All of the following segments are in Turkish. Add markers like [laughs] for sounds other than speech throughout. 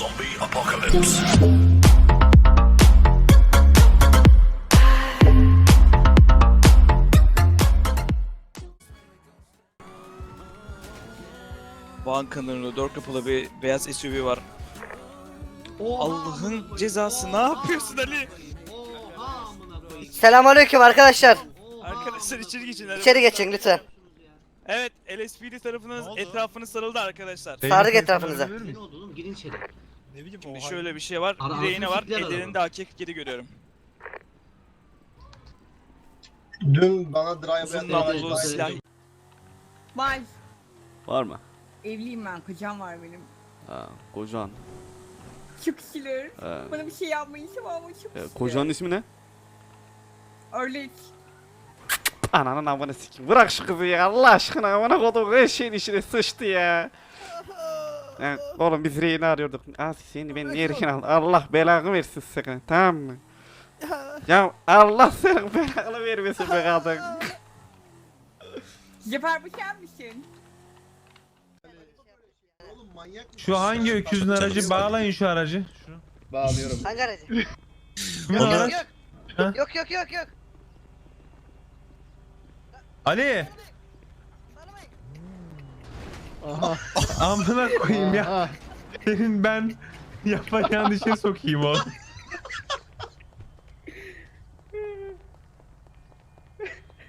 Zombie apocalypse. Bankanın önünde dört kapılı bir beyaz SUV var. Allah'ın cezası ne yapıyorsun Ali? Selamünaleyküm arkadaşlar. Arkadaşlar içeri geçin. hadi. İçeri geçin lütfen. Evet LSPD tarafınız etrafını sarıldı arkadaşlar. Sardık etrafınıza. Ne oldu oğlum? Girin içeri. Ne bileyim Şimdi o şöyle bir şey var. Ara- Bir rehine var. arasını siktiler Ellerinde AK-47 görüyorum. Dün bana drive Uzun evet, namlulu evet. silah. Var. Var mı? Evliyim ben. Kocam var benim. Ha, kocan. Çok şükür. Ha. Bana bir şey yapmayı istemem ama çok E, şükür. kocanın ismi ne? Örlek. Ananın amına sikim. Bırak şu kızı ya Allah aşkına amına kodum her şeyin içine sıçtı ya. Ya, oğlum biz reyini arıyorduk. Ah seni ben niye aldım? Allah belanı versin sana tamam mı? Ya Allah senin belanı vermesin be kadın. [laughs] Bu manyak mısın? Şu hangi öküzün aracı? Bağlayın şu aracı. Şu. Bağlıyorum. Hangi aracı? [laughs] Yok araç? yok. Yok yok yok yok. Amına koyayım ya. Senin ben yapacağın işe sokayım oğlum.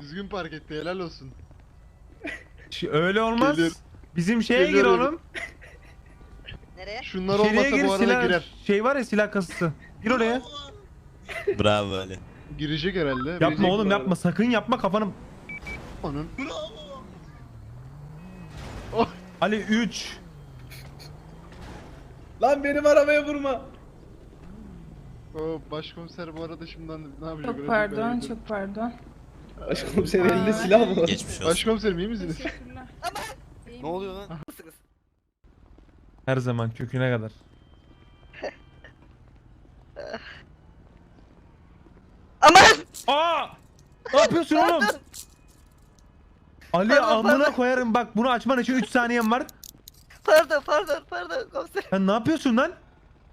Düzgün park etti helal olsun. Öyle olmaz. Gelir. Bizim şeye Gelir gir oğlum. Nereye? Şunlar İçeriye olmasa gir bu arada silah. girer. Şey var ya silah kasası. Gir oraya. Bravo Ali. Girecek herhalde. Yapma oğlum yapma sakın yapma kafanı. Onun. Ali 3. Lan benim arabaya vurma. O başkomiser bu arada şimdiden ne yapacak? Çok pardon, çok pardon. Senin elinde silah mı var? Geçmiş olsun. Başkomiserim iyi misiniz? [laughs] Ne oluyor lan? Her zaman köküne kadar. Aman! Aa! Ne yapıyorsun oğlum? Ali Pardon, amına pardon. koyarım bak bunu açman için 3 saniyen var. Pardon pardon pardon komiser. Sen ne yapıyorsun lan?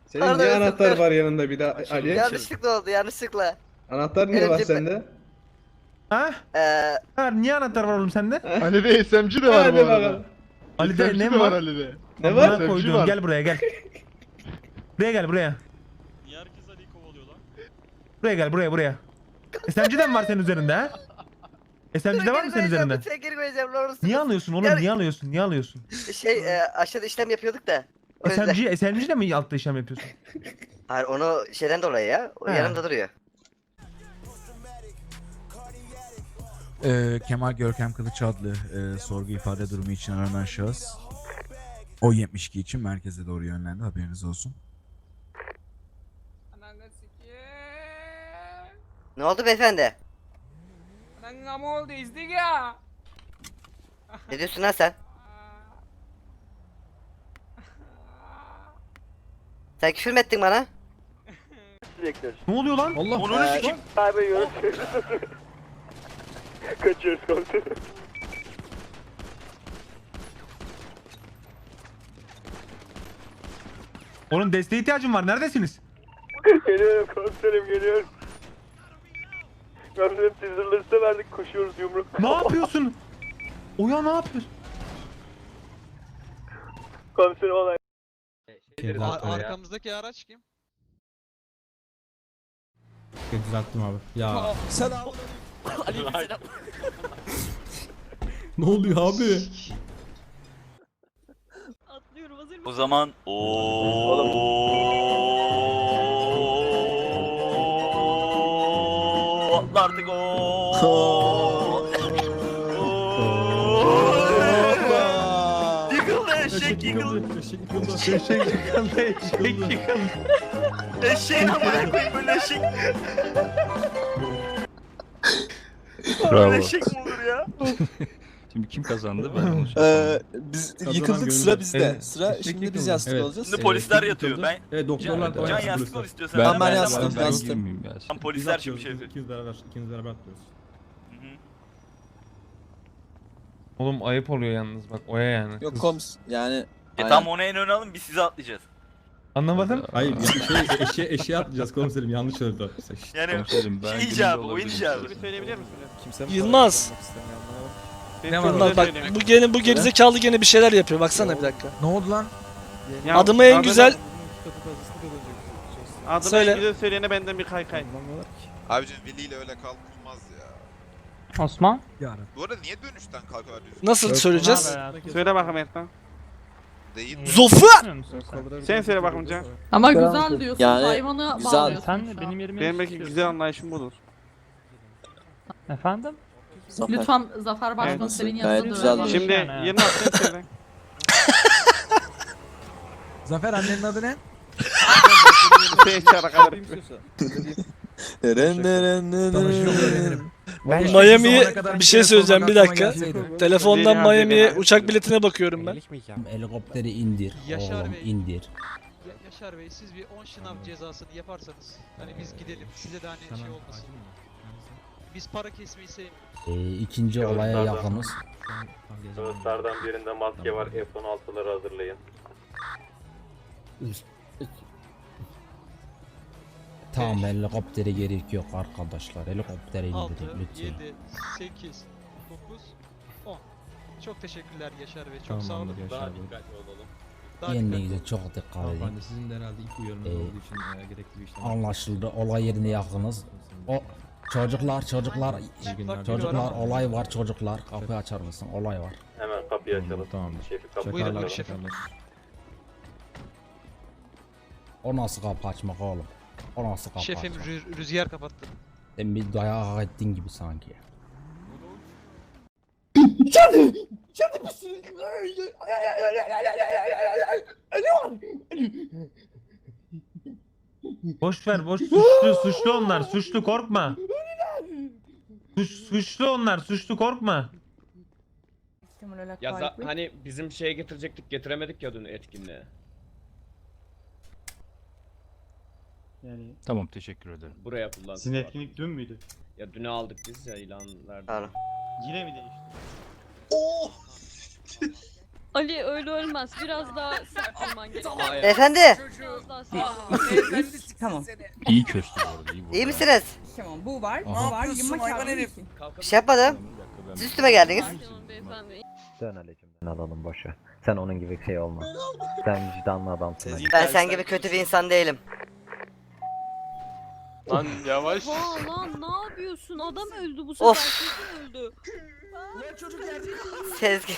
Senin Pardon, niye özür anahtar dilerim. var yanında bir daha Ali? Yanlışlıkla oldu yanlışlıkla. Anahtar niye var sende? Ha? Ee, Ha niye anahtar var oğlum sende? [laughs] Ali'de SMG de var Hadi bu arada. bakalım. Ali'de SMG ne de var? Ali'de. Ne Amına var? SMG koyduğum var. gel buraya gel. [laughs] Buraya gel buraya. Niye herkes Ali'yi kovalıyor lan? Buraya gel buraya buraya. SMG'de mi var senin üzerinde ha? SMG'de var mı senin üzerinde? Geri koyacağım doğrusu. Niye alıyorsun oğlum? Yani- Niye alıyorsun? Niye alıyorsun? Şey e, aşağıda işlem yapıyorduk da. O yüzden. SMG, SMG'de mi altta işlem yapıyorsun? [laughs] Hayır onu şeyden dolayı ya. O He. yanımda duruyor. Ee, Kemal Görkem Kılıç adlı e, sorgu ifade durumu için aranan şahıs o 72 için merkeze doğru yönlendi haberiniz olsun. Ananı sikeyim. Ne oldu beyefendi? Ananın ama oldu izdik ya. Ne diyorsun lan sen? Sen küfür mü ettin bana? Ne oluyor lan? Allah Onu sikim. Oğlum desteğe ihtiyacım var. Neredesiniz? Geliyorum komiserim geliyorum. Komiserim teaser'ları verdik koşuyoruz yumruk. Ne yapıyorsun? Oya ne yapıyorsun? Komiserim olay. arkamızdaki araç kim? Düzelttim abi. Ya [laughs] Ne oluyor abi? Atlıyorum hazır O zaman ooo atla artık ooo. Yıkıldı eşek yıkıldı. Eşek yıkıldı, eşek yıkıldı. Eşeğin amına koyayım böyle eşek. Bravo. Böyle eşek mi olur ya? [laughs] Şimdi kim kazandı ben onu Ee, biz yıkıldık, sıra bizde. Evet. Sıra Eşek şimdi biz yıkıldı. yastık Evet. olacağız. Şimdi polisler yatıyor. Ben Evet doktorlar Can, can yastık ol istiyorsan. Ben- ben yastım, ben yastım. girmeyeyim ya. Tam polisler şimdi şey yapıyor. İkiniz beraber, ikiniz beraber atlıyoruz. Hı hı. Oğlum ayıp oluyor yalnız bak oya yani. Yok Kız- koms yani E tamam onu en öne alın biz size atlayacağız. Anlamadım. Hayır ya [laughs] şey eşeğe eşeğe atlayacağız komiserim yanlış oldu. Yani Komiserim, ben şey günümde icabı, oyun olabilirim icabı. Bir söyleyebilir misiniz? Yılmaz. Ne var lan? Bak bu gene bu gerizekalı gene bir şeyler yapıyor. Baksana bir dakika. Ne oldu lan? Ya, Adımı en güzel Adımı Söyle. en güzel söyleyene benden bir kaykay. Abicim Veli ile öyle kalkılmaz ya. Osman. Yarın. Bu arada niye dönüşten kalkıyorlar düz? nasıl söyleyeceğiz? Söyle bakalım Ertan. Değil. Zofu! Sen söyle bakalım Can. Ama güzel diyorsun. Yani hayvanı güzel. bağlıyorsun. Sen şu an. benim yerime Benim belki güzel anlayışım budur. Efendim? Lütfen Zafer Başkomiserin yanında güzel dönelim. Şimdi yeni [laughs] attın söyle. Zafer annenin adı ne? Ben Keşke Miami'ye bir şey söyleyeceğim, bir dakika. Telefondan Miami'ye uçak biletine bakıyorum ben. Helikopteri indir. Yaşar oğlum Bey. indir. Yaşar Bey siz bir 10 şınav cezasını yaparsanız hani biz gidelim size de hani şey olmasın. Biz para kesmeyi sevmiyoruz. Ee, ikinci olaya yakınız. Dostlardan birinde maske var F-16'ları hazırlayın. Tamam helikoptere gerek yok arkadaşlar. Helikoptere 6, indirin lütfen. 7, 8, 9, 10. Çok teşekkürler Yaşar Bey. Çok sağ olun. Daha dikkatli olalım. Daha dikkatli Kendinize çok dikkat edin. sizin de herhalde ilk uyarınız Ee, olduğu için e, gerekli bir işlem. Anlaşıldı. Olay yerine yakınız. O çocuklar çocuklar günler. çocuklar olay var çocuklar kapıyı açar mısın? Olay var. Hemen kapıyı açalım. Tamamdır. Şefi kapıyı Buyurun açalım. şefim. O nasıl kapı açmak oğlum? O nasıl kapı Şefim açmak? rü- rüzgar kapattı. Sen bir dayağı hak ettin gibi sanki. Boş ver boş suçlu suçlu onlar suçlu korkma. Suç, suçlu onlar suçlu korkma. Ya za- hani bizim şeye getirecektik getiremedik ya dün etkinliğe. Yani Tamam teşekkür ederim. buraya kullandık. Sizin etkinlik dün müydü? Ya dünü aldık biz ya ilan verdik. Yine mi değişti? [laughs] Ali öyle ölmez. Biraz daha sert olman gerekiyor. Beyefendi Biraz daha sert. Tamam. İyi köstü bu arada. iyi, iyi misiniz? Tamam bu var. Aha. Bu var. Yılmak abi. Bir şey yapmadım. Siz üstüme geldiniz. Beyefendi. Dön Aleyküm'den alalım boşa. Sen onun gibi şey olma. Sen vicdanlı adamsın. Ben sen gibi kötü bir insan değilim. Lan yavaş. Oha lan ne yapıyorsun? Adam öldü bu Of. sefer. Kesin öldü. Sezgi.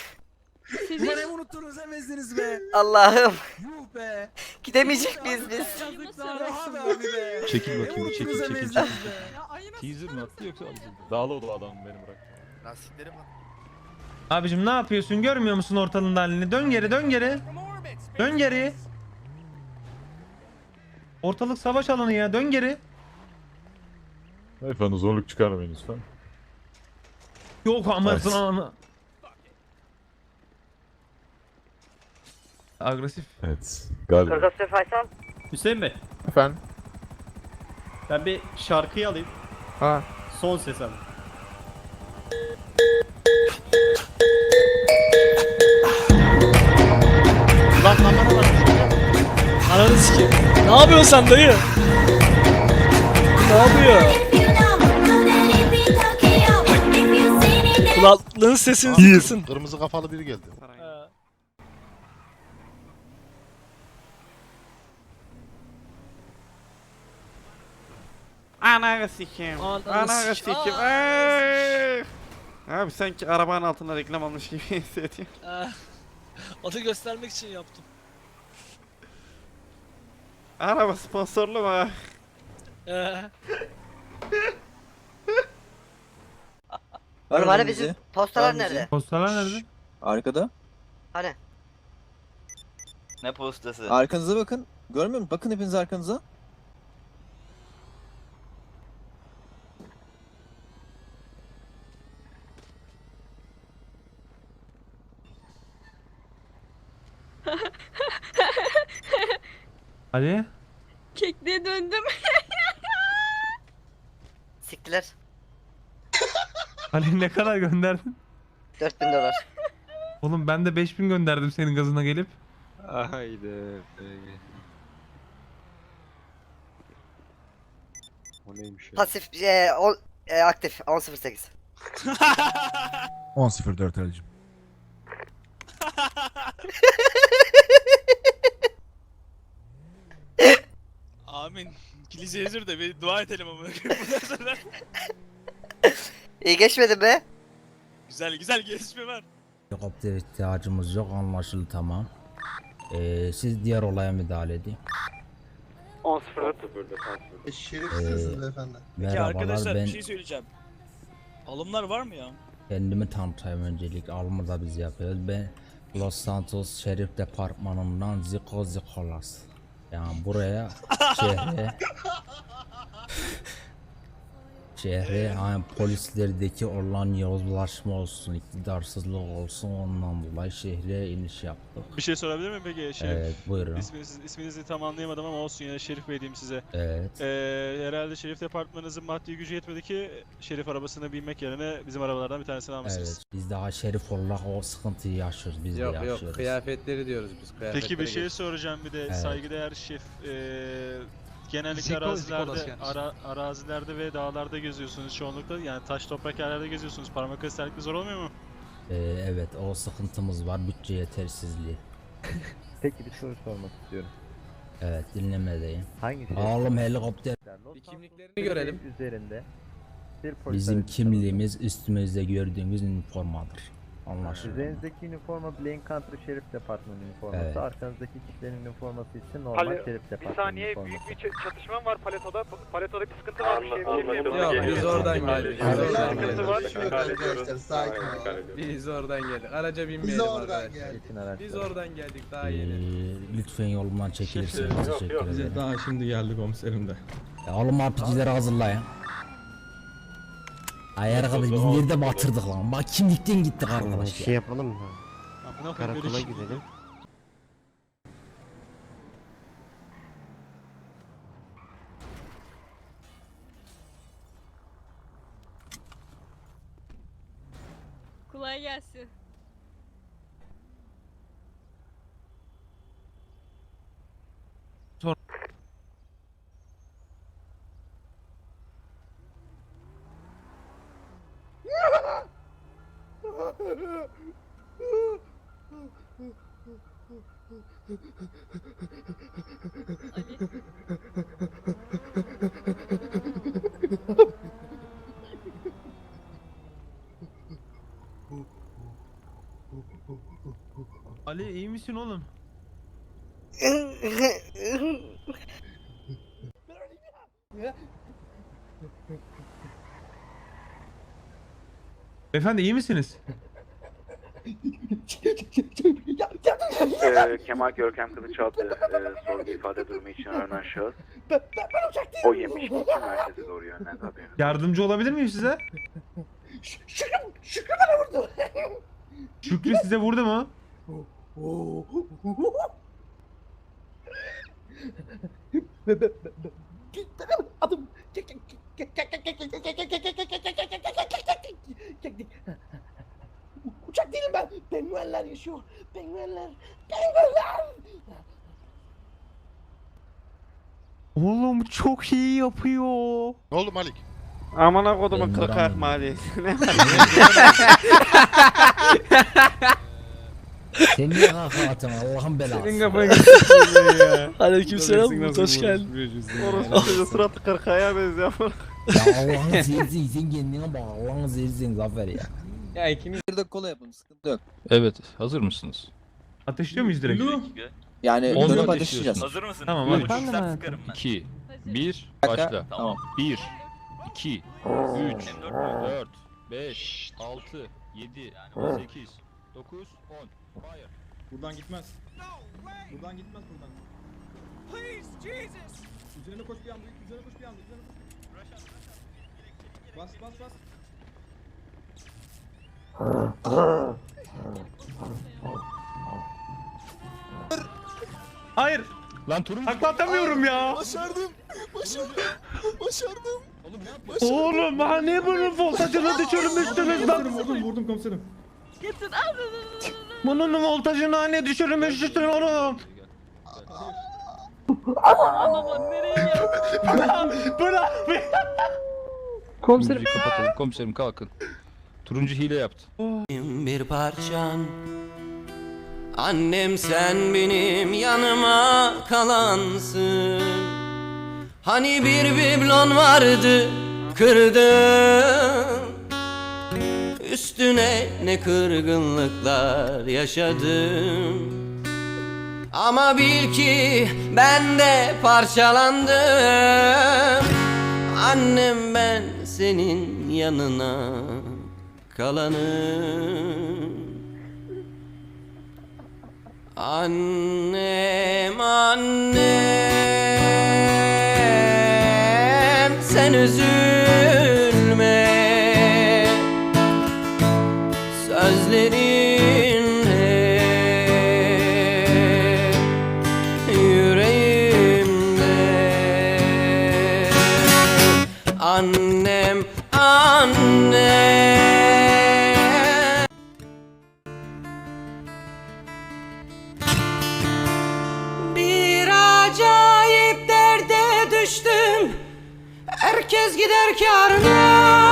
Sizin unuttunuz emezdiniz be. Allah'ım. Yuh be. Gidemeyecek miyiz biz? abi be. Çekil bakayım bir çekil çekil çekil. Teaser mi attı yoksa Dağlı oda adam beni bırak. Lastiklerim var. Abicim ne yapıyorsun görmüyor musun ortalığın halini? Dön geri dön geri. Dön geri. Ortalık savaş alanı ya dön geri. Efendim zorluk çıkarmayın lütfen. Yok ama Evet. Agresif. Evet. Galiba. Profesör Faysal. Hüseyin Bey Efendim? ben bir şarkıyı alayım. Ha. Son ses alayım. Lan lan lan lan. Ananı sikeyim. Ne yapıyorsun sen dayı? Ne yapıyor? Kulaklığın sesini sıkısın. Kırmızı kafalı biri geldi. Ananı sikeyim. Ananı Ananı sikeyim. Abi sanki arabanın altında reklam almış gibi [laughs] hissediyorum. Ah, Onu göstermek için yaptım. Araba sponsorlu mu? Ee, Oğlum hani bizim postalar nerede? Postalar nerede? Arkada. Hani? Ne postası? Arkanıza bakın. Görmüyor musun? Bakın hepiniz arkanıza. Ali? Kekliğe döndüm. [laughs] Siktiler. Ali ne kadar gönderdin? 4000 dolar. Oğlum ben de 5000 gönderdim senin gazına gelip. Haydi. be. O neymiş ya? Pasif, e, ol, e, aktif 10.08. 10.04 Ali'cim. [laughs] Kilise hazır da bir dua edelim ama. Bundan [laughs] sonra İyi geçmedi be. güzel güzel gelişme var. Helikopter ihtiyacımız yok anlaşıldı tamam. Ee, siz diğer olaya müdahale edin. E, Şerefsizsiniz Ee, beyefendi. Peki Merhabalar arkadaşlar ben bir şey söyleyeceğim. Alımlar var mı ya? kendimi tanıtayım öncelik alımı da biz yapıyoruz. Ben Los Santos Şerif Departmanı'ndan Zico Zicolas. Yani buraya şehre [laughs] şehre hani polislerdeki olan yozlaşma olsun, iktidarsızlık olsun ondan dolayı şehre iniş yaptık. Bir şey sorabilir miyim peki? Şerif? Evet buyurun. İsminiz, isminizi tam anlayamadım ama olsun yine Şerif Bey diyeyim size. Evet. Ee, herhalde Şerif departmanınızın maddi gücü yetmedi ki Şerif arabasına binmek yerine bizim arabalardan bir tanesini almışsınız. Evet. Biz daha şerif olarak o sıkıntıyı yaşıyoruz. Biz de yaşıyoruz. kıyafetleri diyoruz biz Peki bir şey soracağım bir de Evet. saygıdeğer şef. Ee, genellikle Ziko- arazilerde, ara, arazilerde ve dağlarda geziyorsunuz çoğunlukla. Yani taş toprak yerlerde geziyorsunuz. Parmak özellikle zor olmuyor mu? Ee, evet o sıkıntımız var. Bütçe yetersizliği. [laughs] Peki bir soru sormak istiyorum. Evet dinlemedeyim. Hangi Oğlum helikopter. Bir kimliklerini görelim. Üzerinde Bizim kimliğimiz üstümüzde gördüğümüz üniformadır. Anlaşıldı. Üzerinizdeki üniforma Blaine Country Şerif Departmanı üniforması. Evet. Arkanızdaki kişilerin üniforması ise normal Şerif Departmanı üniforması. çatışma var paletoda. Paletoda bir sıkıntı var. Yok biz oradan geldik. Biz oradan geldik. Arkadaşlar sakin olun. Biz oradan geldik. Araca Biz binmeyelim oradan arkadaşlar. geldik. Biz oradan geldik daha Ee, yeni. lütfen yolumdan çekilirsiniz. Teşekkür ederim. Daha şimdi geldik komiserim de. Ya oğlum RPG'leri hazırlayın. Ay arkadaş biz nerede batırdık lan? Bak kimlikten gittik arkadaş ya. yapalım mı? Karakola gidelim. Kolay gelsin. Ali iyi misin oğlum? Efendi iyi misiniz? Kemal Görkem Kılıçaltı e, sorgu ifade durumu için aranan şahıs. O yemiş için merkeze doğru yönlendi haberin. Yardımcı olabilir miyim size? Şükrü bana vurdu. Şükrü size vurdu mu? Adım. Uçak değilim ben. Penguenler yaşıyor. Penguenler. Penguenler. Oğlum çok iyi yapıyor. Ne oldu Malik? Amına kodumun Ben kırk ayak vuramam. maliyeti. Ne Sen niye kahkaha atıyorsun Allah'ın belası. Senin kafanı s**eyim ya. Aleykümselam Umut hoş geldin. Orası suratı kırk ayağa benziyor. Ya Allah'ın zehirsin sen kendine bak Allah'ın zehirsin Zafer ya. Ya ikimiz bir de kola yapalım sıkıntı yok. Evet hazır mısınız? Ateşliyor muyuz direkt? Yani On dönüp ateşleyeceğiz. Hazır mısın? Tamam, Üç, hadi. iki, sıkarım ben. 2 Hazır. 1 Dakika. başla. Tamam. 1 2 3 M4 4 5 6 7 8 9 10 Fire. Buradan gitmez. Buradan gitmez buradan. Üzerine koş bir anda, üzerine koş bir anda, üzerine koş. Bas bas bas. Hayır. Lan turun Takla atamıyorum ya. Başardım. Başardım. Başardım. Oğlum ha ne bunun voltajını düşürmüşsünüz lan. Vurdum vurdum komiserim. Getir al. Bunun voltajını hani düşürmüşsün oğlum. Aman nereye geldi? Komiserim. kapatalım. Komiserim kalkın. Turuncu hile yaptı. bir parçan. Annem sen benim yanıma kalansın. Hani bir biblon vardı kırdım Üstüne ne kırgınlıklar yaşadım. Ama bil ki ben de parçalandım. Annem ben senin yanına kalanım Annem annem sen üzülme Herkes gider kârına